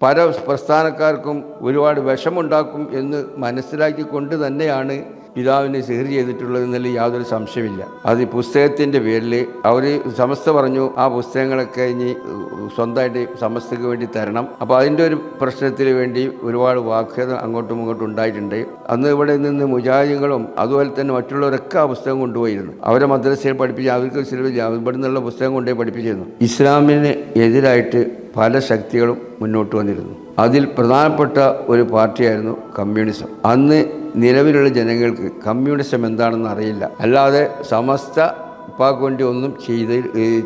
പല പ്രസ്ഥാനക്കാർക്കും ഒരുപാട് വിഷമുണ്ടാക്കും എന്ന് മനസ്സിലാക്കിക്കൊണ്ട് തന്നെയാണ് പിതാവിനെ സിഹർ ചെയ്തിട്ടുള്ളത് എന്നതിൽ യാതൊരു സംശയമില്ല അത് ഈ പുസ്തകത്തിന്റെ പേരിൽ അവർ സമസ്ത പറഞ്ഞു ആ പുസ്തകങ്ങളൊക്കെ ഇനി സ്വന്തമായിട്ട് സമസ്തക്ക് വേണ്ടി തരണം. അപ്പോൾ അതിന്റെ ഒരു പ്രശ്നത്തിന് വേണ്ടി ഒരുപാട് വാക്യത അങ്ങോട്ടും ഇങ്ങോട്ടും ഉണ്ടായിട്ടുണ്ട്. അന്ന് ഇവിടെ നിന്ന് മുജാഹിദികളും അതുപോലെ തന്നെ മറ്റുള്ളവരൊക്കെ ആ പുസ്തകം കൊണ്ടുപോയിരുന്നു. അവരെ മദ്രസയിൽ പഠിപ്പിച്ച് അവർക്ക് ഇവിടെ നിന്നുള്ള പുസ്തകം കൊണ്ടുപോയി പഠിപ്പിച്ചിരുന്നു. ഇസ്ലാമിന് എതിരായിട്ട് പല ശക്തികളും മുന്നോട്ട് വന്നിരുന്നു. അതിൽ പ്രധാനപ്പെട്ട ഒരു പാർട്ടിയായിരുന്നു കമ്മ്യൂണിസം. അന്ന് നിലവിലുള്ള ജനങ്ങൾക്ക് കമ്മ്യൂണിസം എന്താണെന്ന് അറിയില്ല. അല്ലാതെ സമസ്ത ഉപ്പാക്ക് വേണ്ടി ഒന്നും ചെയ്ത്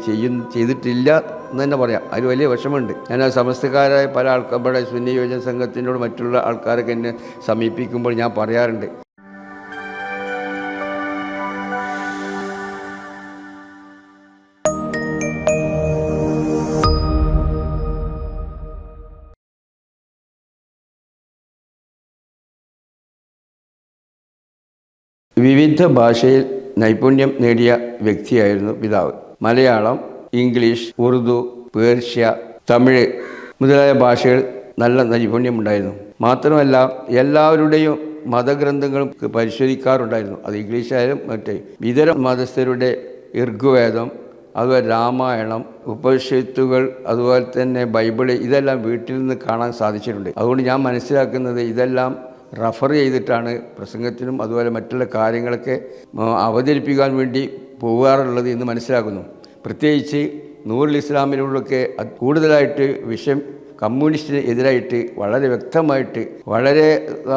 ചെയ്യും ചെയ്തിട്ടില്ല എന്ന് തന്നെ പറയാം. അതിൽ വലിയ വിഷമമുണ്ട്. ഞാൻ ആ സമസ്തക്കാരായ പല ആൾക്കാരുടെ സുന്നി യോജന സംഘത്തിനോട് മറ്റുള്ള ആൾക്കാരൊക്കെ എന്നെ സമീപിക്കുമ്പോൾ ഞാൻ പറയാറുണ്ട്. വിവിധ ഭാഷയിൽ നൈപുണ്യം നേടിയ വ്യക്തിയായിരുന്നു പിതാവ്. മലയാളം ഇംഗ്ലീഷ് ഉറുദു പേർഷ്യ തമിഴ് മുതലായ ഭാഷകൾ നല്ല നൈപുണ്യമുണ്ടായിരുന്നു. മാത്രമല്ല എല്ലാവരുടെയും മതഗ്രന്ഥങ്ങളും പരിശോധിക്കാറുണ്ടായിരുന്നു. അത് ഇംഗ്ലീഷായാലും മറ്റേ ഇതര മതസ്ഥരുടെ ഋഗ്വേദം അതുപോലെ രാമായണം ഉപനിഷത്തുകൾ അതുപോലെ തന്നെ ബൈബിൾ ഇതെല്ലാം വീട്ടിൽ നിന്ന് കാണാൻ സാധിച്ചിട്ടുണ്ട്. അതുകൊണ്ട് ഞാൻ മനസ്സിലാക്കുന്നത് ഇതെല്ലാം റഫർ ചെയ്തിട്ടാണ് പ്രസംഗത്തിനും അതുപോലെ മറ്റുള്ള കാര്യങ്ങളൊക്കെ അവതരിപ്പിക്കാൻ വേണ്ടി പോകാറുള്ളത് എന്ന് മനസ്സിലാക്കുന്നു. പ്രത്യേകിച്ച് നൂറുൽ ഇസ്ലാമിനോടൊക്കെ കൂടുതലായിട്ട് വിഷയം കമ്മ്യൂണിസ്റ്റിന് എതിരായിട്ട് വളരെ വ്യക്തമായിട്ട് വളരെ ആ,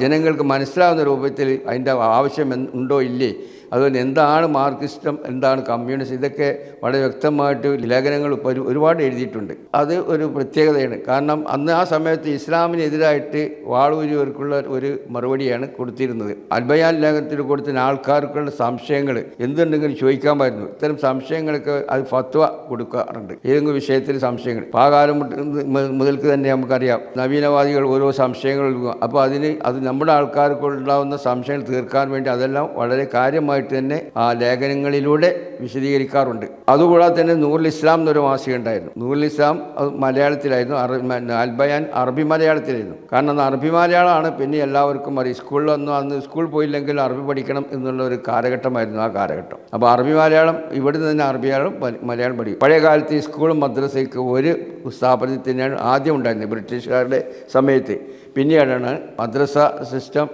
ജനങ്ങൾക്ക് മനസ്സിലാവുന്ന രൂപത്തിൽ അതിന്റെ ആവശ്യം ഉണ്ടോ ഇല്ലേ അതുപോലെ എന്താണ് മാർക്സിസ്റ്റം എന്താണ് കമ്മ്യൂണിസം ഇതൊക്കെ വളരെ വ്യക്തമായിട്ട് ലേഖനങ്ങൾ ഒരു- ഒരുപാട് എഴുതിയിട്ടുണ്ട്. അത് ഒരു പ്രത്യേകതയാണ്. കാരണം അന്ന് ആ സമയത്ത് ഇസ്ലാമിനെതിരായിട്ട് വാളൂരിയവർക്കുള്ള ഒരു മറുപടിയാണ് കൊടുത്തിരുന്നത്. അൽബയാൻ ലേഖനത്തിൽ കൊടുത്തിന് ആൾക്കാർക്കുള്ള സംശയങ്ങൾ എന്തുണ്ടെങ്കിലും ചോദിക്കാൻ പറ്റുന്നു. ഇത്തരം സംശയങ്ങൾക്ക് അത് ഫത്വ കൊടുക്കാറുണ്ട്. ഏതെങ്കിലും വിഷയത്തിൽ സംശയങ്ങൾ. ആ കാലം മുതൽക്ക് തന്നെ നമുക്കറിയാം. നവീനവാദികൾ ഓരോ സംശയങ്ങൾ അപ്പോൾ അതിന് അത് നമ്മുടെ ആൾക്കാർക്കുണ്ടാവുന്ന സംശയങ്ങൾ തീർക്കാൻ വേണ്ടി അതെല്ലാം വളരെ കാര്യമായിട്ട് തന്നെ ആ ലേഖനങ്ങളിലൂടെ വിശദീകരിക്കാറുണ്ട്. അതുകൂടാതെ തന്നെ നൂറിൽ ഇസ്ലാം എന്നൊരു മാസിക ഉണ്ടായിരുന്നു. നൂറുൽ ഇസ്ലാം അത് മലയാളത്തിലായിരുന്നു. അൽബയാൻ അറബി മലയാളത്തിലായിരുന്നു. കാരണം അറബി മലയാളമാണ്. പിന്നെ എല്ലാവർക്കും അറിയാം. സ്കൂളിലൊന്നും അന്ന് സ്കൂൾ പോയില്ലെങ്കിൽ അറബി പഠിക്കണം എന്നുള്ള ഒരു കാലഘട്ടമായിരുന്നു ആ കാലഘട്ടം. അപ്പോൾ അറബി മലയാളം ഇവിടെ തന്നെ അറബി മലയാളം മലയാളം പഠിക്കും. പഴയ കാലത്ത് ഈ സ്കൂളും മദ്രസയ്ക്ക് ഒരു സ്ഥാപനത്തിൽ തന്നെയാണ് ആദ്യം ഉണ്ടായിരുന്നത് ബ്രിട്ടീഷുകാരുടെ സമയത്ത്. പിന്നീടാണ് മദ്രസ സിസ്റ്റം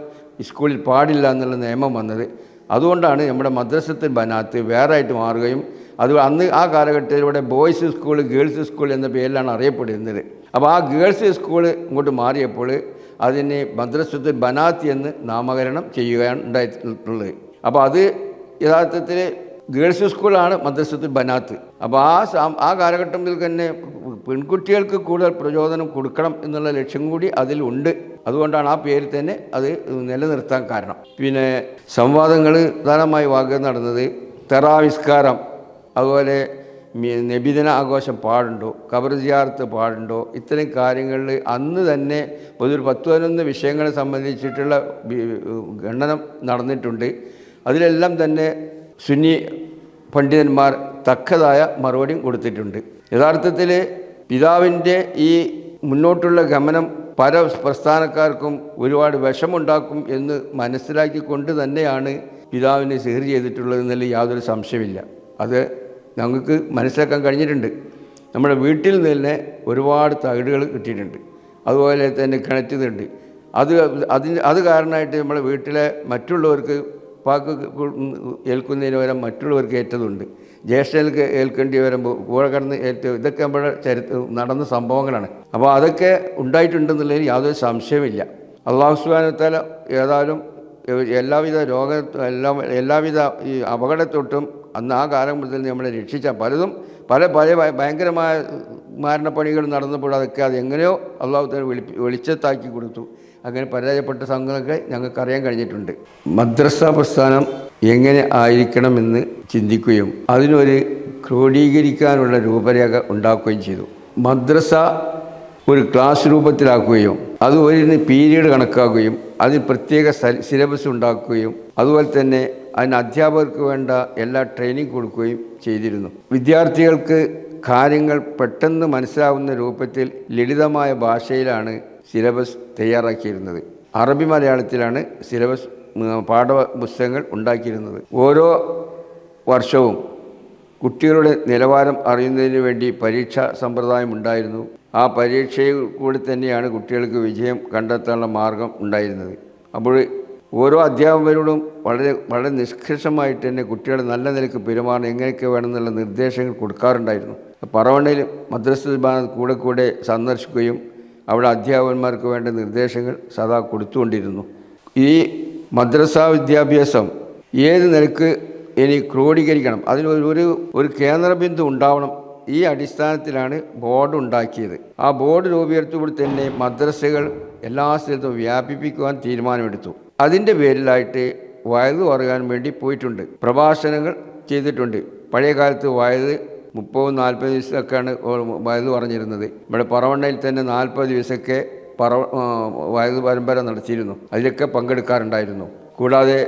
സ്കൂളിൽ പാടില്ല എന്നുള്ള നിയമം വന്നത്. അതുകൊണ്ടാണ് നമ്മുടെ മദ്രസത്തിൽ ബനാത്ത് വേറെ ആയിട്ട് മാറുകയും അത് അന്ന് ആ കാലഘട്ടത്തിലൂടെ ബോയ്സ് സ്കൂൾ ഗേൾസ് സ്കൂൾ എന്ന പേരിലാണ് അറിയപ്പെട്ടിരുന്നത് അപ്പോൾ ആ ഗേൾസ് സ്കൂൾ ഇങ്ങോട്ട് മാറിയപ്പോൾ അതിനെ മദ്രസത്തിൽ ബനാത്ത് എന്ന് നാമകരണം ചെയ്യുകയാണ് ഉണ്ടായിട്ടുള്ളത്. അപ്പോൾ അത് യഥാർത്ഥത്തിൽ ഗേൾസ് സ്കൂളാണ് മദ്രസത്തിൽ ബനാത്ത്. അപ്പോൾ ആ ആ കാലഘട്ടത്തിൽ തന്നെ പെൺകുട്ടികൾക്ക് കൂടുതൽ പ്രചോദനം കൊടുക്കണം എന്നുള്ള ലക്ഷ്യം കൂടി അതിലുണ്ട്. അതുകൊണ്ടാണ് ആ പേരിൽ തന്നെ അത് നിലനിർത്താൻ കാരണം. പിന്നെ സംവാദങ്ങൾ പ്രധാനമായി വാഗ്ദാനം നടന്നത് തെറാവിസ്കാരം അതുപോലെ നബിദിന ആഘോഷം പാടുണ്ടോ കബർ ജിയാർത്ത് പാടുണ്ടോ ഇത്തരം കാര്യങ്ങളിൽ അന്ന് തന്നെ ഒരു പത്ത് പതിനൊന്ന് വിഷയങ്ങളെ സംബന്ധിച്ചിട്ടുള്ള ഗണനം നടന്നിട്ടുണ്ട്. അതിലെല്ലാം തന്നെ സുന്നി പണ്ഡിതന്മാർ തക്കതായ മറുപടിയും കൊടുത്തിട്ടുണ്ട്. യഥാർത്ഥത്തിൽ പിതാവിന്റെ ഈ മുന്നോട്ടുള്ള ഗമനം പല പ്രസ്ഥാനക്കാർക്കും ഒരുപാട് വിഷമുണ്ടാക്കും എന്ന് മനസ്സിലാക്കിക്കൊണ്ട് തന്നെയാണ് പിതാവിനെ സിഹർ ചെയ്തിട്ടുള്ളതെന്നല്ല യാതൊരു സംശയമില്ല അത് ഞങ്ങൾക്ക് മനസ്സിലാക്കാൻ കഴിഞ്ഞിട്ടുണ്ട്. നമ്മുടെ വീട്ടിൽ നിന്ന് തന്നെ ഒരുപാട് തകിടുകൾ കിട്ടിയിട്ടുണ്ട്. അതുപോലെ തന്നെ കിണറ്റുന്നുണ്ട് അത് അതിന് അത് കാരണമായിട്ട് നമ്മുടെ വീട്ടിലെ മറ്റുള്ളവർക്ക് പാക്ക് ഏൽക്കുന്നതിന് പകരം മറ്റുള്ളവർക്ക് ഏറ്റതുണ്ട്. ജ്യേഷ്ഠർക്ക് ഏൽക്കേണ്ടി വരുമ്പോൾ കൂടെ കിടന്ന് ഏറ്റവും ഇതൊക്കെ നമ്മുടെ ചരിത്ര നടന്ന സംഭവങ്ങളാണ്. അപ്പോൾ അതൊക്കെ ഉണ്ടായിട്ടുണ്ടെന്നുള്ളതിൽ യാതൊരു സംശയമില്ല അള്ളാഹു സുബാനത്താല ഏതായാലും എല്ലാവിധ രോഗ എല്ലാ എല്ലാവിധ ഈ അപകടത്തൊട്ടും അന്ന് ആ കാലം മുതൽ നമ്മളെ രക്ഷിച്ച പലതും പല പല ഭയ- ഭയങ്കരമായ മരണപ്പണികൾ നടന്നപ്പോൾ അതൊക്കെ അത് എങ്ങനെയോ അള്ളാഹു തന്നെ വെളിപ്പി വെളിച്ചത്താക്കി കൊടുത്തു. അങ്ങനെ പരാജയപ്പെട്ട സംഘങ്ങളൊക്കെ ഞങ്ങൾക്കറിയാൻ കഴിഞ്ഞിട്ടുണ്ട്. മദ്രസ പ്രസ്ഥാനം എങ്ങനെ ആയിരിക്കണമെന്ന് ചിന്തിക്കുകയും അതിനൊരു ക്രോഡീകരിക്കാനുള്ള രൂപരേഖ ഉണ്ടാക്കുകയും ചെയ്തു. മദ്രസ ഒരു ക്ലാസ് രൂപത്തിലാക്കുകയും അത് ഒരു പീരീഡ് കണക്കാക്കുകയും അതിന് പ്രത്യേക സിലബസ് ഉണ്ടാക്കുകയും അതുപോലെ തന്നെ അതിന് അധ്യാപകർക്ക് വേണ്ട എല്ലാ ട്രെയിനിങ് കൊടുക്കുകയും ചെയ്തിരുന്നു. വിദ്യാർത്ഥികൾക്ക് കാര്യങ്ങൾ പെട്ടെന്ന് മനസ്സിലാവുന്ന രൂപത്തിൽ ലളിതമായ ഭാഷയിലാണ് സിലബസ് തയ്യാറാക്കിയിരുന്നത്. അറബി മലയാളത്തിലാണ് സിലബസ് പാഠപുസ്തകങ്ങൾ ഉണ്ടാക്കിയിരുന്നത്. ഓരോ വർഷവും കുട്ടികളുടെ നിലവാരം അറിയുന്നതിന് വേണ്ടി പരീക്ഷാ സമ്പ്രദായം ഉണ്ടായിരുന്നു. ആ പരീക്ഷയിൽ കൂടി തന്നെയാണ് കുട്ടികൾക്ക് വിജയം കണ്ടെത്താനുള്ള മാർഗം ഉണ്ടായിരുന്നത്. അപ്പോൾ ഓരോ അധ്യാപകരോടും വളരെ വളരെ നിഷ്കർഷമായിട്ട് തന്നെ കുട്ടികളെ നല്ല നിലയ്ക്ക് പെരുമാറണം എങ്ങനെയൊക്കെ വേണമെന്നുള്ള നിർദ്ദേശങ്ങൾ കൊടുക്കാറുണ്ടായിരുന്നു. പറവണ്ണയിൽ മദ്രസ കൂടെ കൂടെ സന്ദർശിക്കുകയും അവിടെ അധ്യാപകന്മാർക്ക് വേണ്ട നിർദ്ദേശങ്ങൾ സദാ കൊടുത്തുകൊണ്ടിരുന്നു. ഈ മദ്രസ വിദ്യാഭ്യാസം ഏത് നിലയ്ക്ക് ഇനി ക്രോഡീകരിക്കണം? അതിന് ഒരു ഒരു കേന്ദ്രബിന്ദു ഉണ്ടാവണം. ഈ അടിസ്ഥാനത്തിലാണ് ബോർഡ് ഉണ്ടാക്കിയത്. ആ ബോർഡ് രൂപീകരിച്ചപ്പോൾ തന്നെ മദ്രസകൾ എല്ലാ സ്ഥലത്തും വ്യാപിപ്പിക്കുവാൻ തീരുമാനമെടുത്തു. അതിന്റെ പേരിലായിട്ട് വയത് പറയാൻ വേണ്ടി പോയിട്ടുണ്ട്. പ്രഭാഷണങ്ങൾ ചെയ്തിട്ടുണ്ട്. പഴയ കാലത്ത് വയത് മുപ്പത് നാൽപ്പത് ദിവസമൊക്കെയാണ് വയത് പറഞ്ഞിരുന്നത് ഇവിടെ പറവണ്ണയിൽ തന്നെ നാൽപ്പത് ദിവസമൊക്കെ പറ വയത് പരമ്പര നടത്തിയിരുന്നു. അതിലൊക്കെ പങ്കെടുക്കാറുണ്ടായിരുന്നു. കൂടാതെ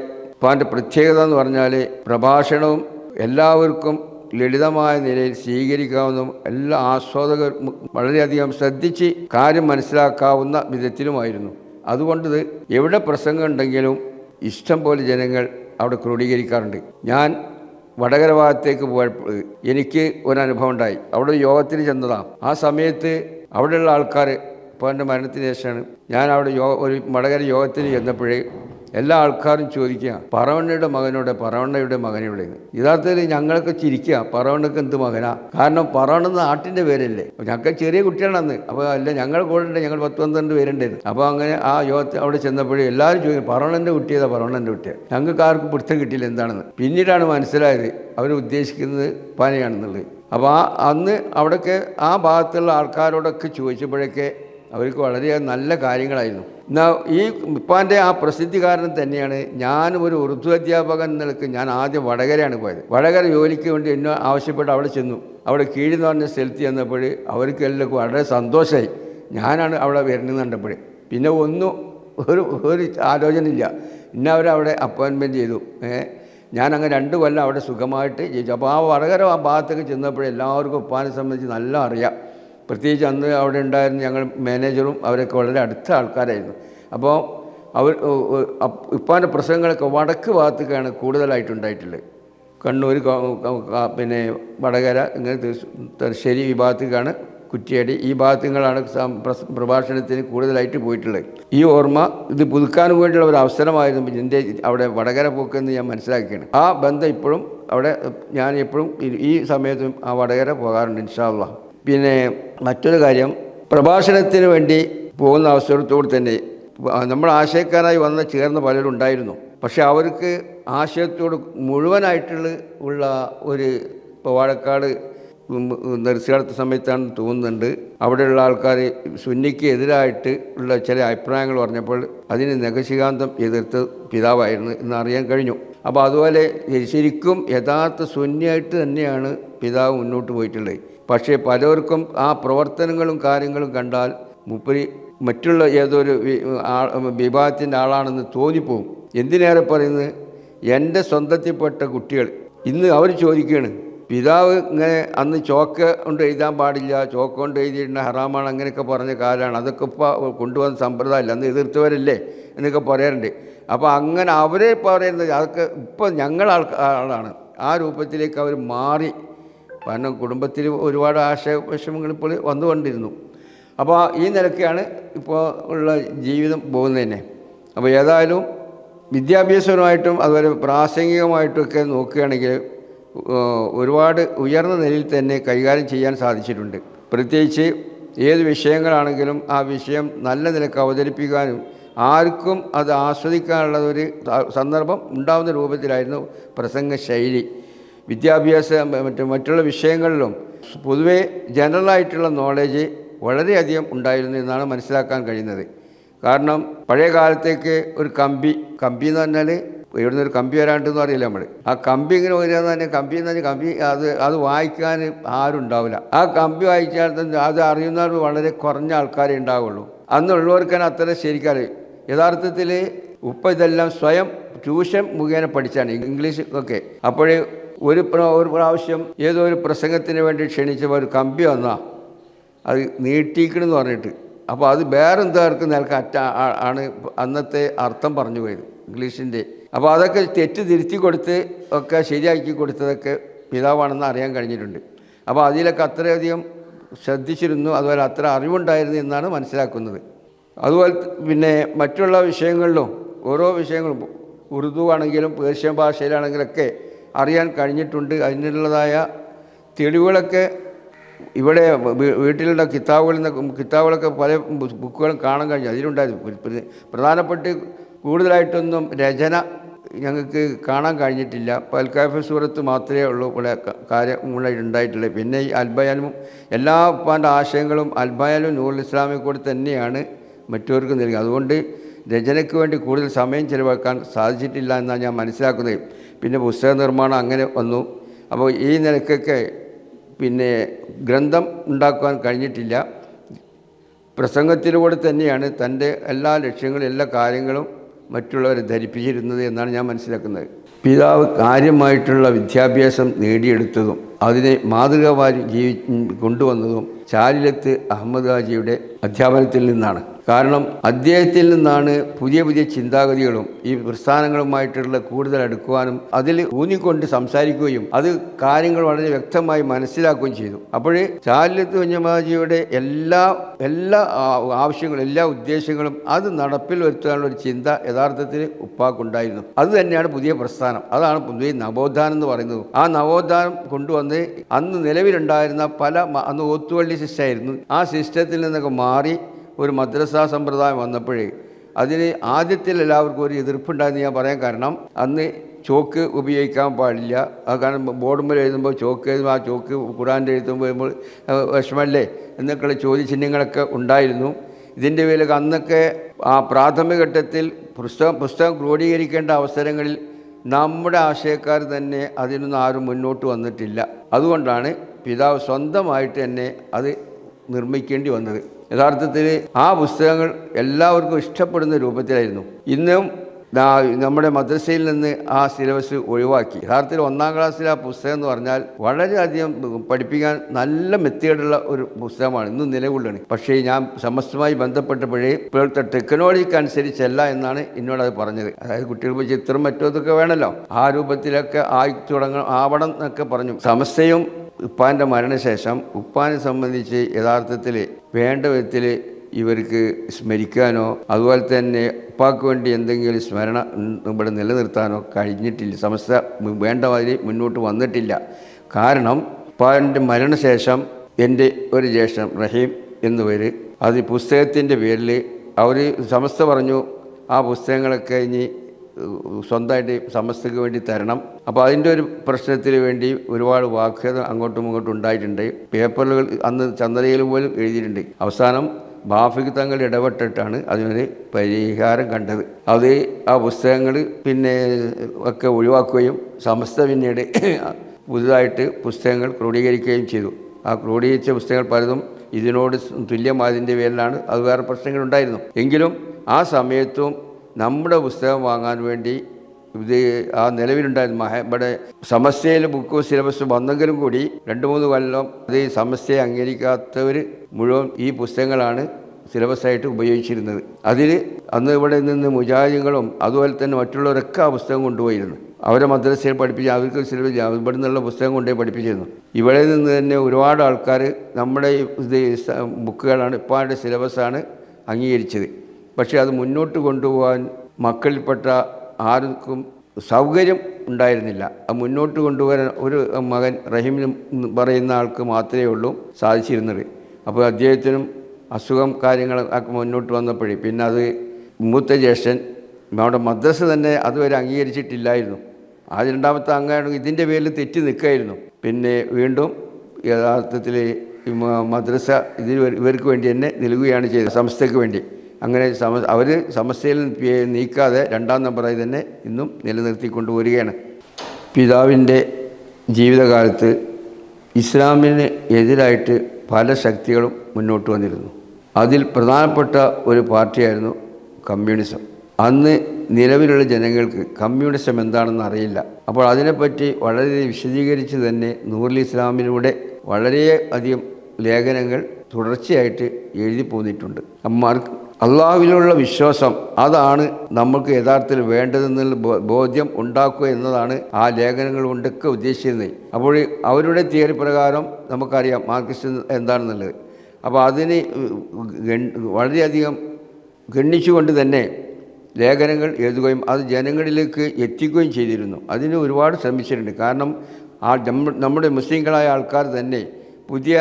പാന്റെ പ്രത്യേകത എന്ന് പറഞ്ഞാൽ പ്രഭാഷണവും എല്ലാവർക്കും ലളിതമായ നിലയിൽ സ്വീകരിക്കാവുന്നതും എല്ലാ ആസ്വാദകർ വളരെയധികം ശ്രദ്ധിച്ച് കാര്യം മനസ്സിലാക്കാവുന്ന വിധത്തിലുമായിരുന്നു. അതുകൊണ്ട് എവിടെ പ്രസംഗം ഉണ്ടെങ്കിലും ഇഷ്ടം പോലെ ജനങ്ങൾ അവിടെ ക്രോഡീകരിക്കാറുണ്ട്. ഞാൻ വടകര ഭാഗത്തേക്ക് പോയപ്പോൾ എനിക്ക് ഒരനുഭവം ഉണ്ടായി. അവിടെ യോഗത്തിന് ചെന്നതാണ് ആ സമയത്ത് അവിടെയുള്ള ആൾക്കാർ ഇപ്പോൾ എന്റെ മരണത്തിന് ശേഷമാണ് ഞാൻ അവിടെ യോ ഒരു വടകര യോഗത്തിന് ചെന്നപ്പോഴേ എല്ലാ ആൾക്കാരും ചോദിക്കുക പറവണ്ണയുടെ മകനോട് പറവണ്ണയുടെ മകനെവിടെ യഥാർത്ഥത്തിൽ ഞങ്ങളൊക്കെ ചിരിക്കുക പറവണ്ണക്ക് എന്ത് മകനാ? കാരണം പറവണ്ണ നാട്ടിന്റെ പേരല്ലേ. ഞങ്ങൾക്ക് ചെറിയ കുട്ടിയാണെന്ന്. അപ്പോൾ അല്ല ഞങ്ങൾ കൂടെ ഉണ്ട് ഞങ്ങൾ പത്ത് പന്ത്രണ്ട് പേരുണ്ടായിരുന്നു അപ്പോൾ അങ്ങനെ ആ യോഗത്തിൽ അവിടെ ചെന്നപ്പോഴേ എല്ലാവരും ചോദിക്കും പറവണ്ണന്റെ കുട്ടിയതാ പറവണ്ണന്റെ കുട്ടിയാണ് ഞങ്ങൾക്ക് ആർക്കും പിടുത്തം കിട്ടിയില്ല എന്താണെന്ന്. പിന്നീടാണ് മനസ്സിലായത് അവർ ഉദ്ദേശിക്കുന്നത് പനയാണെന്നുള്ളത് അപ്പോൾ ആ അന്ന് അവിടെയൊക്കെ ആ ഭാഗത്തുള്ള ആൾക്കാരോടൊക്കെ ചോദിച്ചപ്പോഴൊക്കെ അവർക്ക് വളരെ നല്ല കാര്യങ്ങളായിരുന്നു. എന്നാൽ ഈ ഇപ്പാന്റെ ആ പ്രസിദ്ധി കാരണം തന്നെയാണ് ഞാൻ ഒരു ഉറുദു അധ്യാപകൻ നിലയ്ക്ക് ഞാൻ ആദ്യം വടകരയാണ് പോയത്. വടകര ജോലിക്ക് വേണ്ടി എന്നെ ആവശ്യപ്പെട്ട് അവിടെ ചെന്നു. അവിടെ കീഴിൽ എന്ന് പറഞ്ഞ സ്ഥലത്ത് ചെന്നപ്പോൾ അവർക്ക് എല്ലാവർക്കും വളരെ സന്തോഷമായി ഞാനാണ് അവിടെ വരുന്നത് കണ്ടപ്പോൾ പിന്നെ ഒന്നും ഒരു ഒരു ആലോചന ഇല്ല പിന്നെ അവരവിടെ അപ്പോയിൻമെന്റ് ചെയ്തു. ഏഹ് ഞാനങ്ങ് രണ്ട് കൊല്ലം അവിടെ സുഖമായിട്ട് ജീവിച്ചു. അപ്പോൾ ആ വടകര ആ ഭാഗത്തേക്ക് ചെന്നപ്പോൾ എല്ലാവർക്കും ഉപ്പാനെ സംബന്ധിച്ച് നല്ല അറിയാം. പ്രത്യേകിച്ച് അന്ന് അവിടെ ഉണ്ടായിരുന്ന ഞങ്ങൾ മാനേജറും അവരൊക്കെ വളരെ അടുത്ത ആൾക്കാരായിരുന്നു. അപ്പോൾ അവർ ഇപ്പാന്റെ പ്രസംഗങ്ങളൊക്കെ വടക്ക് ഭാഗത്തേക്കാണ് കൂടുതലായിട്ടുണ്ടായിട്ടുള്ളത്. കണ്ണൂർ പിന്നെ വടകര ഇങ്ങനെ തലശ്ശേരി ഈ ഭാഗത്തേക്കാണ് കുറ്റിയാടി. ഈ ഭാഗത്തുകളാണ് പ്രഭാഷണത്തിന് കൂടുതലായിട്ട് പോയിട്ടുള്ളത്. ഈ ഓർമ്മ ഇത് പുതുക്കാനും വേണ്ടിയുള്ള ഒരു അവസരമായിരുന്നു എന്റെ അവിടെ വടകര പോക്കെന്ന് ഞാൻ മനസ്സിലാക്കിയാണ് ആ ബന്ധം ഇപ്പോഴും അവിടെ ഞാൻ എപ്പോഴും ഈ- സമയത്തും ആ വടകര പോകാറുണ്ട് ഇൻഷാല്ല പിന്നെ മറ്റൊരു കാര്യം പ്രഭാഷണത്തിന് വേണ്ടി പോകുന്ന അവസരത്തോട് തന്നെ നമ്മൾ ആശയക്കാരായി വന്ന് ചേർന്ന പലരും ഉണ്ടായിരുന്നു. പക്ഷെ അവർക്ക് ആശയത്തോട് മുഴുവനായിട്ടുള്ള ഉള്ള ഒരു ഇപ്പോൾ വാഴക്കാട് നർസികളത്ത സമയത്താണ് തോന്നുന്നുണ്ട്. അവിടെയുള്ള ആൾക്കാർ സുന്നിക്ക് എതിരായിട്ട് ഉള്ള ചില അഭിപ്രായങ്ങൾ പറഞ്ഞപ്പോൾ അതിന് നഖശികാന്തം എതിർത്ത് പിതാവായിരുന്നു എന്നറിയാൻ കഴിഞ്ഞു. അപ്പോൾ അതുപോലെ ശരിക്കും യഥാർത്ഥ സുന്നിയായിട്ട് തന്നെയാണ് പിതാവ് മുന്നോട്ട് പോയിട്ടുള്ളത്. പക്ഷേ പലർക്കും ആ പ്രവർത്തനങ്ങളും കാര്യങ്ങളും കണ്ടാൽ മുപ്പരി മറ്റുള്ള ഏതൊരു വിഭാഗത്തിന്റെ ആളാണെന്ന് തോന്നിപ്പോവും. എന്തിനേറെ പറയുന്നത്? എന്റെ സ്വന്തത്തിൽപ്പെട്ട കുട്ടികൾ. ഇന്ന് അവർ ചോദിക്കുകയാണ് പിതാവ് ഇങ്ങനെ അന്ന് ചോക്ക് കൊണ്ട് എഴുതാൻ പാടില്ല ചോക്ക് കൊണ്ട് എഴുതിയിട്ടുണ്ട് ഹറാമാണ് അങ്ങനെയൊക്കെ പറഞ്ഞ കാലമാണ്. അതൊക്കെ ഇപ്പോൾ കൊണ്ടുവന്ന സമ്പ്രദായമില്ല അന്ന് എതിർത്തവരല്ലേ എന്നൊക്കെ പറയാറുണ്ട്. അപ്പോൾ അങ്ങനെ അവരെ പറയുന്നത് അതൊക്കെ ഇപ്പോൾ ഞങ്ങൾ ആളാണ്. ആ രൂപത്തിലേക്ക് അവർ മാറി. കാരണം കുടുംബത്തിൽ ഒരുപാട് ആശയ വിഷമങ്ങൾ ഇപ്പോൾ വന്നുകൊണ്ടിരുന്നു. അപ്പോൾ ഈ നിലയ്ക്കാണ് ഇപ്പോൾ ഉള്ള ജീവിതം പോകുന്നത് തന്നെ അപ്പോൾ ഏതായാലും വിദ്യാഭ്യാസപരമായിട്ടും അതുപോലെ പ്രാസംഗികമായിട്ടുമൊക്കെ നോക്കുകയാണെങ്കിൽ ഒരുപാട് ഉയർന്ന നിലയിൽ തന്നെ കൈകാര്യം ചെയ്യാൻ സാധിച്ചിട്ടുണ്ട്. പ്രത്യേകിച്ച് ഏത് വിഷയങ്ങളാണെങ്കിലും ആ വിഷയം നല്ല നിലയ്ക്ക് അവതരിപ്പിക്കാനും ആർക്കും അത് ആസ്വദിക്കാനുള്ള ഒരു സന്ദർഭം ഉണ്ടാകുന്ന രൂപത്തിലായിരുന്നു പ്രസംഗ ശൈലി വിദ്യാഭ്യാസ മറ്റ് മറ്റുള്ള വിഷയങ്ങളിലും പൊതുവേ ജനറലായിട്ടുള്ള നോളേജ് വളരെയധികം ഉണ്ടായിരുന്നു എന്നാണ് മനസ്സിലാക്കാൻ കഴിയുന്നത്. കാരണം പഴയ കാലത്തേക്ക് ഒരു കമ്പി കമ്പി എന്ന് പറഞ്ഞാൽ ഇവിടുന്ന് ഒരു കമ്പി വരാണ്ടെന്ന് അറിയില്ല നമ്മൾ ആ കമ്പി ഇങ്ങനെ വരികയെന്ന് പറഞ്ഞാൽ കമ്പി എന്ന് പറഞ്ഞാൽ കമ്പി അത് അത് വായിക്കാൻ ആരും ഉണ്ടാവില്ല. ആ കമ്പി വായിച്ചാൽ തന്നെ അത് അറിയുന്നവർ വളരെ കുറഞ്ഞ ആൾക്കാരെ ഉണ്ടാവുള്ളൂ. അന്നുള്ളവർക്കാണ് അത്ര ശരിക്കറിയും യഥാർത്ഥത്തിൽ ഉപ്പ ഇതെല്ലാം സ്വയം ട്യൂഷൻ മുഖേന പഠിച്ചാണ് ഇംഗ്ലീഷ് ഒക്കെ. അപ്പോഴേ ഒരു ഒരു പ്രാവശ്യം ഏതോ ഒരു പ്രസംഗത്തിന് വേണ്ടി ക്ഷണിച്ചപ്പോൾ ഒരു കമ്പി വന്നാ. അത് നീട്ടിക്കണമെന്ന് പറഞ്ഞിട്ട്. അപ്പോൾ അത് വേറെന്താർക്ക് നിനക്ക് അറ്റ ആണ് അന്നത്തെ അർത്ഥം പറഞ്ഞു പോയത് ഇംഗ്ലീഷിന്റെ. അപ്പോൾ അതൊക്കെ തെറ്റ് തിരുത്തി കൊടുത്ത് ഒക്കെ ശരിയാക്കി കൊടുത്തതൊക്കെ പിതാവാണെന്ന് അറിയാൻ കഴിഞ്ഞിട്ടുണ്ട്. അപ്പോൾ അതിലൊക്കെ അത്രയധികം ശ്രദ്ധിച്ചിരുന്നു. അതുപോലെ അത്ര അറിവുണ്ടായിരുന്നു എന്നാണ് മനസ്സിലാക്കുന്നത്. അതുപോലെ പിന്നെ മറ്റുള്ള വിഷയങ്ങളിലും ഓരോ വിഷയങ്ങളും ഉറുദു ആണെങ്കിലും പേർഷ്യൻ ഭാഷയിലാണെങ്കിലൊക്കെ അറിയാൻ കഴിഞ്ഞിട്ടുണ്ട്. അതിനുള്ളതായ തെളിവുകളൊക്കെ ഇവിടെ വീട്ടിലുള്ള കിതാബുകളിൽ നിന്ന് കിതാബുകളൊക്കെ പല ബുക്കുകളും കാണാൻ കഴിഞ്ഞു. അതിലുണ്ടായിരുന്നു. പ്ര- പ്ര- പ്രധാനപ്പെട്ട് കൂടുതലായിട്ടൊന്നും രചന ഞങ്ങൾക്ക് കാണാൻ കഴിഞ്ഞിട്ടില്ല. പൽക്കാഫ സൂറത്ത് മാത്രമേ ഉള്ളൂ. ഇവിടെ ക- കാര്യം ഇവിടെ ഉണ്ടായിട്ടുള്ളത് പിന്നെ ഈ അൽബയാനും എല്ലാ ഉപ്പാന്റെ ആശയങ്ങളും അൽബയാനും നൂറുൽ ഇസ്ലാമിൽ കൂടെ തന്നെയാണ്. മറ്റവർക്ക് നൽകി. അതുകൊണ്ട് രചനയ്ക്ക് വേണ്ടി കൂടുതൽ സമയം ചിലവാക്കാൻ സാധിച്ചിട്ടില്ല എന്നാണ് ഞാൻ മനസ്സിലാക്കുന്നത്. പിന്നെ പുസ്തക നിർമ്മാണം അങ്ങനെ വന്നു. അപ്പോൾ ഈ നിലക്കൊക്കെ പിന്നെ ഗ്രന്ഥം ഉണ്ടാക്കുവാൻ കഴിഞ്ഞിട്ടില്ല. പ്രസംഗത്തിലൂടെ തന്നെയാണ് തന്റെ എല്ലാ ലക്ഷ്യങ്ങളും എല്ലാ കാര്യങ്ങളും മറ്റുള്ളവരെ ധരിപ്പിച്ചിരുന്നത് എന്നാണ് ഞാൻ മനസ്സിലാക്കുന്നത്. പിതാവ് കാര്യമായിട്ടുള്ള വിദ്യാഭ്യാസം നേടിയെടുത്തതും അതിനെ മാതൃകാവാരി ജീവി കൊണ്ടുവന്നതും ചാലിലത്ത് അഹമ്മദ് ഹാജിയുടെ അധ്യാപനത്തിൽ നിന്നാണ്. കാരണം അദ്ദേഹത്തിൽ നിന്നാണ് പുതിയ പുതിയ ചിന്താഗതികളും ഈ പ്രസ്ഥാനങ്ങളുമായിട്ടുള്ള കൂടുതൽ അടുക്കുവാനും അതിൽ ഊന്നിക്കൊണ്ട് സംസാരിക്കുകയും അത് കാര്യങ്ങൾ വളരെ വ്യക്തമായി മനസ്സിലാക്കുകയും ചെയ്തു. അപ്പോൾ ചാലിലത്ത് കുഞ്ഞമാജിയുടെ എല്ലാ എല്ലാ ആവശ്യങ്ങളും എല്ലാ ഉദ്ദേശങ്ങളും അത് നടപ്പിൽ വരുത്താനുള്ള ഒരു ചിന്ത യഥാർത്ഥത്തിൽ ഉപ്പാക്കുണ്ടായിരുന്നു. അത് തന്നെയാണ് പുതിയ പ്രസ്ഥാനം. അതാണ് പുതിയ നവോത്ഥാനം എന്ന് പറയുന്നത്. ആ നവോത്ഥാനം കൊണ്ടുവന്ന് അന്ന് നിലവിലുണ്ടായിരുന്ന പല അന്ന് ഓത്തുവള്ളി സിസ്റ്റമായിരുന്നു ആ സിസ്റ്റത്തിൽ നിന്നൊക്കെ മാറി ഒരു മദ്രസാ സമ്പ്രദായം വന്നപ്പോഴേ അതിന് ആദ്യത്തിൽ എല്ലാവർക്കും ഒരു എതിർപ്പുണ്ടായെന്ന് ഞാൻ പറയാൻ കാരണം അന്ന് ചോക്ക് ഉപയോഗിക്കാൻ പാടില്ല. ആ കാരണം ബോർഡുമ്പോൾ എഴുതുമ്പോൾ ചോക്ക് എഴുതുമ്പോൾ ആ ചോക്ക് ഖുറാന്റെ എഴുതുമ്പോൾ അത് വിഷമല്ലേ എന്നൊക്കെയുള്ള ചോദ്യചിഹ്നങ്ങളൊക്കെ ഉണ്ടായിരുന്നു. ഇതിന്റെ പേരിലൊക്കെ അന്നൊക്കെ ആ പ്രാഥമിക ഘട്ടത്തിൽ പുസ്തകം പുസ്തകം ക്രോഡീകരിക്കേണ്ട അവസരങ്ങളിൽ നമ്മുടെ ആശയക്കാർ തന്നെ അതിനൊന്നും ആരും മുന്നോട്ട് വന്നിട്ടില്ല. അതുകൊണ്ടാണ് പിതാവ് സ്വന്തമായിട്ട് തന്നെ അത് നിർമ്മിക്കേണ്ടി വന്നത്. യഥാർത്ഥത്തിൽ ആ പുസ്തകങ്ങൾ എല്ലാവർക്കും ഇഷ്ടപ്പെടുന്ന രൂപത്തിലായിരുന്നു. ഇന്നും നമ്മുടെ മദ്രസയിൽ നിന്ന് ആ സിലബസ് ഒഴിവാക്കി. യഥാർത്ഥത്തിൽ ഒന്നാം ക്ലാസ്സിൽ ആ പുസ്തകം എന്ന് പറഞ്ഞാൽ വളരെയധികം പഠിപ്പിക്കാൻ നല്ല മെത്തേഡുള്ള ഒരു പുസ്തകമാണ്. ഇന്നും നിലകൊള്ളുന്നത് പക്ഷേ ഞാൻ സമസ്തമായി ബന്ധപ്പെട്ടപ്പോഴേ ഇപ്പോഴത്തെ ടെക്നോളജിക്ക് അനുസരിച്ചല്ല എന്നാണ് എന്നോട് അത് പറഞ്ഞത്. അതായത് കുട്ടികൾക്ക് ചിത്രം മറ്റോ ഇതൊക്കെ വേണമല്ലോ. ആ രൂപത്തിലൊക്കെ ആയി തുടങ്ങണം ആവണം എന്നൊക്കെ പറഞ്ഞു. സമസ്തയും ഉപ്പാന്റെ മരണശേഷം ഉപ്പാനെ സംബന്ധിച്ച് യഥാർത്ഥത്തിൽ വേണ്ട വിധത്തിൽ ഇവർക്ക് സ്മരിക്കാനോ അതുപോലെ തന്നെ ഉപ്പാക്ക് വേണ്ടി എന്തെങ്കിലും സ്മരണ ഇവിടെ നിലനിർത്താനോ കഴിഞ്ഞിട്ടില്ല. സമസ്ത വേണ്ട മാതിരി മുന്നോട്ട് വന്നിട്ടില്ല. കാരണം ഉപ്പാന്റെ മരണശേഷം എന്റെ ഒരു ജ്യേഷ്ഠൻ റഹീം എന്നുപേര് അത് പുസ്തകത്തിന്റെ പേരിൽ അവർ സമസ്ത പറഞ്ഞു ആ പുസ്തകങ്ങളൊക്കെ ഇനി സ്വന്തമായിട്ട് സമസ്തക്ക് വേണ്ടി തരണം. അപ്പോൾ അതിന്റെ ഒരു പ്രശ്നത്തിന് വേണ്ടി ഒരുപാട് വാക്യത അങ്ങോട്ടും ഇങ്ങോട്ടും ഉണ്ടായിട്ടുണ്ട്. പേപ്പറുകൾ അന്ന് ചന്ദ്രയിൽ പോലും എഴുതിയിട്ടുണ്ട്. അവസാനം ബാഫിക്ക് തങ്ങൾ ഇടപെട്ടിട്ടാണ് അതിനൊരു പരിഹാരം കണ്ടത്. അത് ആ പുസ്തകങ്ങൾ പിന്നെ ഒക്കെ ഒഴിവാക്കുകയും സമസ്ത പിന്നീട് പുതുതായിട്ട് പുസ്തകങ്ങൾ ക്രോഡീകരിക്കുകയും ചെയ്തു. ആ ക്രോഡീകരിച്ച പുസ്തകങ്ങൾ പലതും ഇതിനോട് തുല്യമായതിന്റെ പേരിലാണ് അത് വേറെ പ്രശ്നങ്ങളുണ്ടായിരുന്നു എങ്കിലും ആ സമയത്തും നമ്മുടെ പുസ്തകം വാങ്ങാൻ വേണ്ടി ഇത് ആ നിലവിലുണ്ടായിരുന്ന മഹ ഇവിടെ സമസ്യയിൽ ബുക്ക് സിലബസ് വന്നെങ്കിലും കൂടി രണ്ട് മൂന്ന് കൊല്ലം അത് ഈ സമസ്യയെ അംഗീകരിക്കാത്തവർ മുഴുവൻ ഈ പുസ്തകങ്ങളാണ് സിലബസായിട്ട് ഉപയോഗിച്ചിരുന്നത്. അതിൽ അന്ന് ഇവിടെ നിന്ന് മുജാഹിദുകളും അതുപോലെ തന്നെ മറ്റുള്ളവരൊക്കെ ആ പുസ്തകം കൊണ്ടുപോയിരുന്നു. അവരെ മദ്രസയിൽ പഠിപ്പിച്ച് അവർക്ക് സിലബസ് ഇവിടെ നിന്നുള്ള പുസ്തകം കൊണ്ടുപോയി പഠിപ്പിച്ചിരുന്നു. ഇവിടെ നിന്ന് തന്നെ ഒരുപാട് ആൾക്കാർ നമ്മുടെ ഇത് ബുക്കുകളാണ് ഇപ്പോഴത്തെ സിലബസാണ് അംഗീകരിച്ചത്. പക്ഷേ അത് മുന്നോട്ട് കൊണ്ടുപോകാൻ മക്കളിൽപ്പെട്ട ആർക്കും സൗകര്യം ഉണ്ടായിരുന്നില്ല. അത് മുന്നോട്ട് കൊണ്ടുവരാൻ ഒരു മകൻ റഹീം എന്ന് പറയുന്ന ആൾക്ക് മാത്രമേ ഉള്ളൂ സാധിച്ചിരുന്നത്. അപ്പോൾ അദ്ദേഹത്തിനും അസുഖം കാര്യങ്ങൾ ഒക്കെ മുന്നോട്ട് വന്നപ്പോഴേ പിന്നെ അത് മൂത്ത ജ്യേഷ്ഠൻ നമ്മുടെ മദ്രസ തന്നെ അതുവരെ അംഗീകരിച്ചിട്ടില്ലായിരുന്നു. ആ രണ്ടാമത്തെ അംഗമാണ് ഇതിന്റെ പേരിൽ തെറ്റി നിൽക്കായിരുന്നു പിന്നെ വീണ്ടും യഥാർത്ഥത്തിൽ മദ്രസ ഇതിന് ഇവർക്ക് വേണ്ടി തന്നെ നൽകുകയാണ് ചെയ്തത് സംസ്ഥയ്ക്ക് വേണ്ടി. അങ്ങനെ സമ അവർ സമസ്യയിൽ നീക്കാതെ രണ്ടാം നമ്പറായി തന്നെ ഇന്നും നിലനിർത്തിക്കൊണ്ടു വരികയാണ് പിതാവിന്റെ ജീവിതകാലത്ത് ഇസ്ലാമിന് എതിരായിട്ട് പല ശക്തികളും മുന്നോട്ട് വന്നിരുന്നു. അതിൽ പ്രധാനപ്പെട്ട ഒരു പാർട്ടിയായിരുന്നു കമ്മ്യൂണിസം. അന്ന് നിലവിലുള്ള ജനങ്ങൾക്ക് കമ്മ്യൂണിസം എന്താണെന്ന് അറിയില്ല. അപ്പോൾ അതിനെപ്പറ്റി വളരെ വിശദീകരിച്ച് തന്നെ നൂറുൽ ഇസ്ലാമിലൂടെ വളരെ അധികം ലേഖനങ്ങൾ തുടർച്ചയായിട്ട് എഴുതി പോന്നിട്ടുണ്ട്. അമ്മാർക്ക് അള്ളാഹുവിലുള്ള വിശ്വാസം അതാണ് നമുക്ക് യഥാർത്ഥത്തിൽ വേണ്ടതെന്നുള്ള ബോധ്യം ഉണ്ടാക്കുക എന്നതാണ് ആ ലേഖനങ്ങൾ കൊണ്ടൊക്കെ ഉദ്ദേശിക്കുന്നത് അപ്പോൾ അവരുടെ തിയറി പ്രകാരം നമുക്കറിയാം മാർക്സിസ്റ്റ് എന്താണെന്നുള്ളത്. അപ്പോൾ അതിന് വളരെയധികം ഗണ്ണിച്ചുകൊണ്ട് തന്നെ ലേഖനങ്ങൾ എഴുതുകയും അത് ജനങ്ങളിലേക്ക് എത്തിക്കുകയും ചെയ്തിരുന്നു. അതിന് ഒരുപാട് ശ്രമിച്ചിട്ടുണ്ട്. കാരണം ആ നമ്മുടെ മുസ്ലിങ്ങളായ ആൾക്കാർ തന്നെ പുതിയ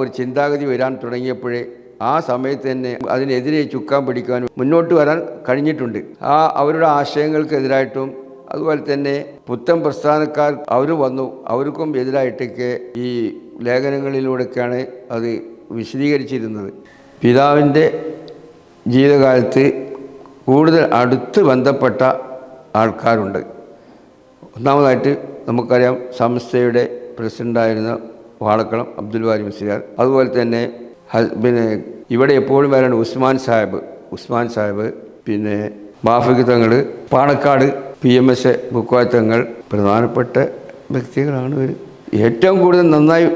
ഒരു ചിന്താഗതി വരാൻ തുടങ്ങിയപ്പോഴേ ആ സമയത്ത് തന്നെ അതിനെതിരെ ചുക്കാൻ പിടിക്കാനും മുന്നോട്ട് വരാൻ കഴിഞ്ഞിട്ടുണ്ട്. ആ അവരുടെ ആശയങ്ങൾക്കെതിരായിട്ടും അതുപോലെ തന്നെ പുത്തൻ പ്രസ്ഥാനക്കാർ അവർ വന്നു. അവർക്കും എതിരായിട്ടൊക്കെ ഈ ലേഖനങ്ങളിലൂടെയൊക്കെയാണ് അത് വിശദീകരിച്ചിരുന്നത്. പിതാവിന്റെ ജീവിതകാലത്ത് കൂടുതൽ അടുത്ത് ബന്ധപ്പെട്ട ആൾക്കാരുണ്ട്. ഒന്നാമതായിട്ട് നമുക്കറിയാം സംസ്ഥയുടെ പ്രസിഡന്റായിരുന്ന വാളക്കളം അബ്ദുൽ വാരി മുസ്ലിയാർ അതുപോലെ തന്നെ പിന്നെ ഇവിടെ എപ്പോഴും വരാണ് ഉസ്മാൻ സാഹിബ്. ഉസ്മാൻ സാഹിബ് പിന്നെ Bafaqi Thangal Panakkad P M S ബുക്വാത്തങ്ങൾ പ്രധാനപ്പെട്ട വ്യക്തികളാണ് ഇവർ ഏറ്റവും കൂടുതൽ നന്നായി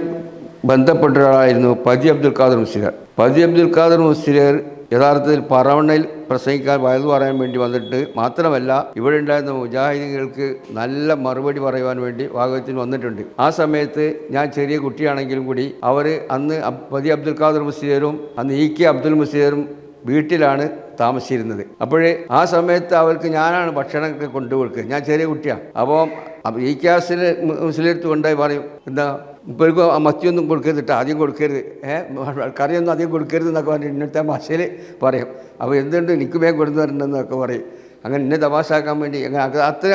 ബന്ധപ്പെട്ട ഒരാളായിരുന്നു പതി അബ്ദുൽ ഖാദർ മുസ്ലിയാർ. പതി അബ്ദുൽ ഖാദർ മുസ്ലിയാർ യഥാർത്ഥത്തിൽ പറവണ്ണയിൽ പ്രസംഗിക്കാൻ വയത് പറയാൻ വേണ്ടി വന്നിട്ട് മാത്രമല്ല ഇവിടെ ഉണ്ടായിരുന്ന മുജാഹിദികൾക്ക് നല്ല മറുപടി പറയുവാൻ വേണ്ടി വാഗത്തിന് വന്നിട്ടുണ്ട്. ആ സമയത്ത് ഞാൻ ചെറിയ കുട്ടിയാണെങ്കിലും കൂടി അവർ അന്ന് പതി അബ്ദുൽ ഖാദർ മുസ്ലിയറും അന്ന് ഇ കെ അബ്ദുൽ മുസ്ലിയറും വീട്ടിലാണ് താമസിച്ചിരുന്നത്. അപ്പോഴേ ആ സമയത്ത് അവർക്ക് ഞാനാണ് ഭക്ഷണമൊക്കെ കൊണ്ടുകൊടുക്കുക ഞാൻ ചെറിയ കുട്ടിയാണ് അപ്പോൾ ഈ ക്യാസിൽ മുസ്ലിം കൊണ്ടുപോയി പറയും എന്താ ഇപ്പോഴേക്കും മത്തിയൊന്നും കൊടുക്കരുത് കേട്ടോ ആദ്യം കൊടുക്കരുത്. ഏഹ് കറിയൊന്നും അധികം കൊടുക്കരുത് എന്നൊക്കെ പറഞ്ഞിട്ട് ഇന്നത്തെ ഭാഷയിൽ പറയും. അപ്പോൾ എന്തുകൊണ്ട് എനിക്ക് വേഗം കൊടുത്തു വരണ്ടെന്നൊക്കെ പറയും. അങ്ങനെ എന്നെ തമാശാക്കാൻ വേണ്ടി അങ്ങനെ അത്ര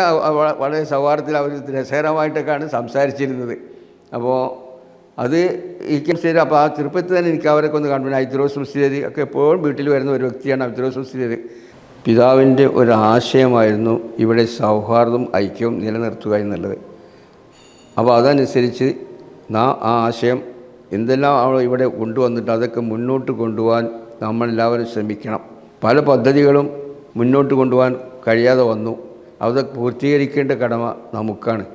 വളരെ സൗഹാർദ്ദത്തിൽ അവർ രസകരമായിട്ടൊക്കെയാണ് സംസാരിച്ചിരുന്നത്. അപ്പോൾ അത് എനിക്ക് ശരി. അപ്പോൾ ആ ചെറുപ്പത്തിൽ തന്നെ എനിക്ക് അവരൊക്കെ ഒന്ന് കാണുമ്പോൾ ഐദ്രോസ് മുസ്ലിയർ ഒക്കെ എപ്പോഴും വീട്ടിൽ വരുന്ന ഒരു വ്യക്തിയാണ് ഐദ്രോസ് മുസ്ലിയർ പിതാവിന്റെ ഒരു ആശയമായിരുന്നു ഇവിടെ സൗഹാർദ്ദം ഐക്യവും നിലനിർത്തുക എന്നുള്ളത്. അപ്പോൾ അതനുസരിച്ച് നാം ആ ആശയം എന്തെല്ലാം അവൾ ഇവിടെ കൊണ്ടുവന്നിട്ട് അതൊക്കെ മുന്നോട്ട് കൊണ്ടുപോകാൻ നമ്മളെല്ലാവരും ശ്രമിക്കണം. പല പദ്ധതികളും മുന്നോട്ട് കൊണ്ടുപോകാൻ കഴിയാതെ വന്നു. അതൊക്കെ പൂർത്തീകരിക്കേണ്ട കടമ നമുക്കാണ്.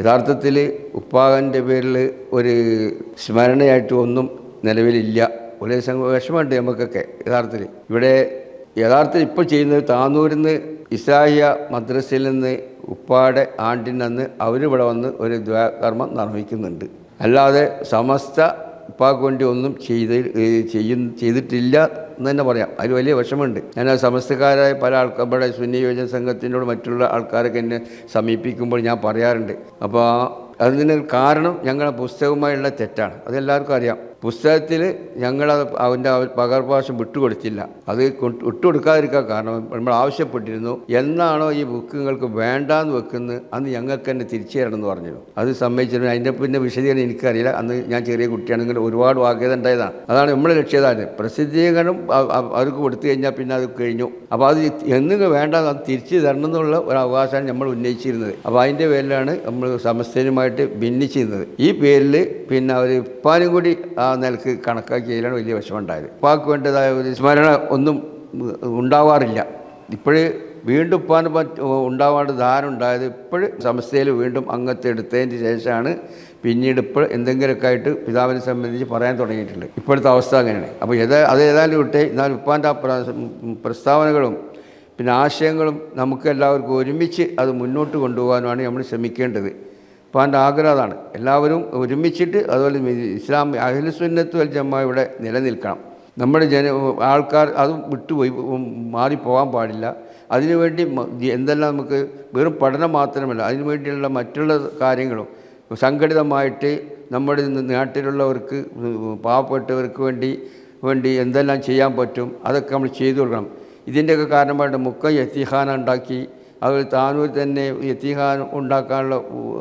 യഥാർത്ഥത്തിൽ ഉപ്പാകന്റെ പേരിൽ ഒരു സ്മരണയായിട്ട് ഒന്നും നിലവിലില്ല. ഒരേ സംഘ- വിഷമമുണ്ട് നമുക്കൊക്കെ യഥാർത്ഥത്തിൽ. ഇവിടെ യഥാർത്ഥത്തിൽ ഇപ്പോൾ ചെയ്യുന്നത് താന്നൂരിൽ നിന്ന് ഇസ്ലാഹിയ മദ്രസയിൽ നിന്ന് ഉപ്പാടെ ആണ്ടിനന്ന് അവരിവിടെ വന്ന് ഒരു ദ്വാകർമ്മം നിർവഹിക്കുന്നുണ്ട്. അല്ലാതെ സമസ്ത ഉപ്പാക്ക് വേണ്ടി ഒന്നും ചെയ്ത് ചെയ്യും ചെയ്തിട്ടില്ല എന്ന് തന്നെ പറയാം. അതിൽ വലിയ വിഷമമുണ്ട്. ഞാൻ ആ സമസ്തക്കാരായ പല ആൾക്കാർ ഇവിടെ സുന്നി സംഘത്തിനോട് മറ്റുള്ള ആൾക്കാരൊക്കെ എന്നെ സമീപിക്കുമ്പോൾ ഞാൻ പറയാറുണ്ട്. അപ്പോൾ അതിന് കാരണം ഞങ്ങളുടെ പുസ്തകവുമായുള്ള തെറ്റാണ്. അതെല്ലാവർക്കും അറിയാം. പുസ്തകത്തിൽ ഞങ്ങൾ അവന്റെ പകർപ്പാശം വിട്ടുകൊടുത്തില്ല. അത് വിട്ടുകൊടുക്കാതിരിക്കാൻ കാരണം നമ്മൾ ആവശ്യപ്പെട്ടിരുന്നു. എന്നാണോ ഈ ബുക്ക് നിങ്ങൾക്ക് വേണ്ടാന്ന് വെക്കുന്നത്? അന്ന് ഞങ്ങൾക്ക് തന്നെ തിരിച്ചു തരണം എന്ന് പറഞ്ഞു. അത് സമ്മതിച്ചിരുന്നു. അതിന്റെ പിന്നെ വിശദീകരണം എനിക്കറിയില്ല. അന്ന് ഞാൻ ചെറിയ കുട്ടിയാണെങ്കിൽ ഒരുപാട് വാഗ്യത ഉണ്ടായതാണ്. അതാണ് നമ്മൾ ലക്ഷ്യതാണ് പ്രസിദ്ധീകരണം അവർക്ക് കൊടുത്തു കഴിഞ്ഞാൽ പിന്നെ അത് കഴിഞ്ഞു. അപ്പോൾ അത് എന്നും വേണ്ട അത് തിരിച്ചു തരണം എന്നുള്ള ഒരു അവകാശമാണ് നമ്മൾ ഉന്നയിച്ചിരുന്നത്. അപ്പോൾ അതിന്റെ പേരിലാണ് നമ്മൾ സമസ്തനുമായിട്ട് ഭിന്നിച്ചിരുന്നത്. ഈ പേരിൽ പിന്നെ അവർ ഉപ്പാനും കൂടി ആ നിലയ്ക്ക് കണക്കാക്കിയതിലാണ് വലിയ വിഷമമുണ്ടായത്. ഉപ്പാക്ക് വേണ്ടതായ ഒരു സ്മരണ ഒന്നും ഉണ്ടാവാറില്ല. ഇപ്പോഴേ വീണ്ടും ഉപ്പാന് ഉണ്ടാവാണ്ട് ധാരണ ഉണ്ടായത് ഇപ്പോഴും സംസ്ഥയിൽ വീണ്ടും അംഗത്തെ എടുത്തതിന് ശേഷമാണ് പിന്നീട് ഇപ്പോൾ എന്തെങ്കിലുമൊക്കെ ആയിട്ട് പിതാവിനെ സംബന്ധിച്ച് പറയാൻ തുടങ്ങിയിട്ടുണ്ട്. ഇപ്പോഴത്തെ അവസ്ഥ അങ്ങനെയാണ്. അപ്പോൾ ഏതാ അത് ഏതായാലും വിട്ടെ. എന്നാൽ ഉപ്പാന്റെ പ്രസ്താവനകളും പിന്നെ ആശയങ്ങളും നമുക്ക് എല്ലാവർക്കും ഒരുമിച്ച് അത് മുന്നോട്ട് കൊണ്ടുപോകാനുമാണ് നമ്മൾ ശ്രമിക്കേണ്ടത്. അപ്പോൾ എന്റെ ആഗ്രഹം അതാണ്. എല്ലാവരും ഒരുമിച്ചിട്ട് അതുപോലെ ഇസ്ലാം അഖിലുസുന്നത്ത് വൽ ജമ്മ ഇവിടെ നിലനിൽക്കണം. നമ്മുടെ ജന ആൾക്കാർ അത് വിട്ടുപോയി മാറിപ്പോകാൻ പാടില്ല. അതിനുവേണ്ടി എന്തെല്ലാം നമുക്ക് വെറും പഠനം മാത്രമല്ല അതിനുവേണ്ടിയുള്ള മറ്റുള്ള കാര്യങ്ങളും സംഘടിതമായിട്ട് നമ്മുടെ നാട്ടിലുള്ളവർക്ക് പാവപ്പെട്ടവർക്ക് വേണ്ടി വേണ്ടി എന്തെല്ലാം ചെയ്യാൻ പറ്റും അതൊക്കെ നമ്മൾ ചെയ്തു കൊടുക്കണം. ഇതിന്റെയൊക്കെ കാരണമായിട്ട് മുക്കം എത്തിഹാന ഉണ്ടാക്കി അതുപോലെ താനൂർ തന്നെ എത്തിഹാൻ ഉണ്ടാക്കാനുള്ള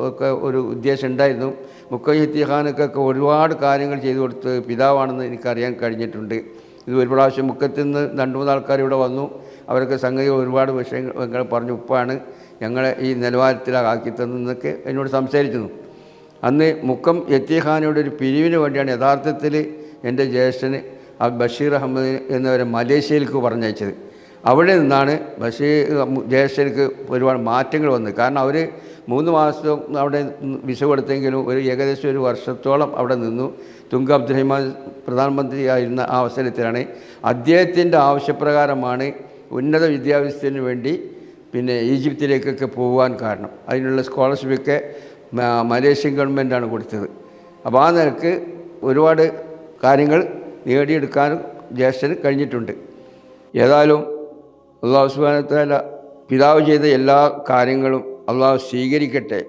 ഒക്കെ ഒരു ഉദ്ദേശം ഉണ്ടായിരുന്നു. മുക്കൈ എത്തിഹാനൊക്കെ ഒരുപാട് കാര്യങ്ങൾ ചെയ്തു കൊടുത്ത് പിതാവാണെന്ന് എനിക്കറിയാൻ കഴിഞ്ഞിട്ടുണ്ട്. ഇത് ഒരു പ്രാവശ്യം മുക്കത്തിൽ നിന്ന് രണ്ട് മൂന്ന് ആൾക്കാർ ഇവിടെ വന്നു. അവരൊക്കെ സംഗതി ഒരുപാട് വിഷയങ്ങൾ പറഞ്ഞു. ഉപ്പാണ് ഞങ്ങളെ ഈ നിലവാരത്തിലാക്കി തന്നൊക്കെ എന്നോട് സംസാരിച്ചിരുന്നു അന്ന് മുക്കം എത്തിഹാനോട് ഒരു പിരിവിന് വേണ്ടിയാണ് യഥാർത്ഥത്തിൽ എന്റെ ജ്യേഷ്ഠന് ബഷീർ അഹമ്മദ് എന്നവരെ മലേഷ്യയിലേക്ക് പറഞ്ഞയച്ചത്. അവിടെ നിന്നാണ് ബഷീർ ജ്യേഷ്ഠർക്ക് ഒരുപാട് മാറ്റങ്ങൾ വന്നത്. കാരണം അവർ മൂന്ന് മാസം അവിടെ വിസ കൊടുത്തെങ്കിലും ഒരു ഏകദേശം ഒരു വർഷത്തോളം അവിടെ നിന്നു. തുങ്ക അബ്ദുറഹിമാൻ പ്രധാനമന്ത്രിയായിരുന്ന ആ അവസരത്തിലാണ്. അദ്ദേഹത്തിന്റെ ആവശ്യപ്രകാരമാണ് ഉന്നത വിദ്യാഭ്യാസത്തിന് വേണ്ടി പിന്നെ ഈജിപ്തിലേക്കൊക്കെ പോകാൻ കാരണം. അതിനുള്ള സ്കോളർഷിപ്പൊക്കെ മലേഷ്യൻ ഗവൺമെന്റാണ് കൊടുത്തത്. അപ്പോൾ ആ നിലയ്ക്ക് ഒരുപാട് കാര്യങ്ങൾ നേടിയെടുക്കാനും ജ്യേഷ്ഠന് കഴിഞ്ഞിട്ടുണ്ട്. ഏതായാലും അള്ളാഹു സുബാനത്താല പിതാവ് ചെയ്ത എല്ലാ കാര്യങ്ങളും അള്ളാഹു സ്വീകരിക്കട്ടെ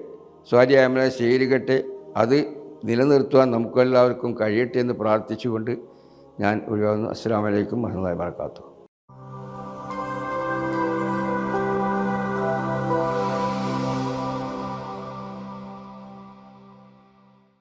സ്വാരി അമലെ സ്വീകരിക്കട്ടെ. അത് നിലനിർത്തുവാൻ നമുക്കെല്ലാവർക്കും കഴിയട്ടെ എന്ന് പ്രാർത്ഥിച്ചുകൊണ്ട് ഞാൻ ഒഴിവാകുന്നു അസ്സാം വലൈക്കും വറഹമുല്ലാ വാബർക്കാത്തു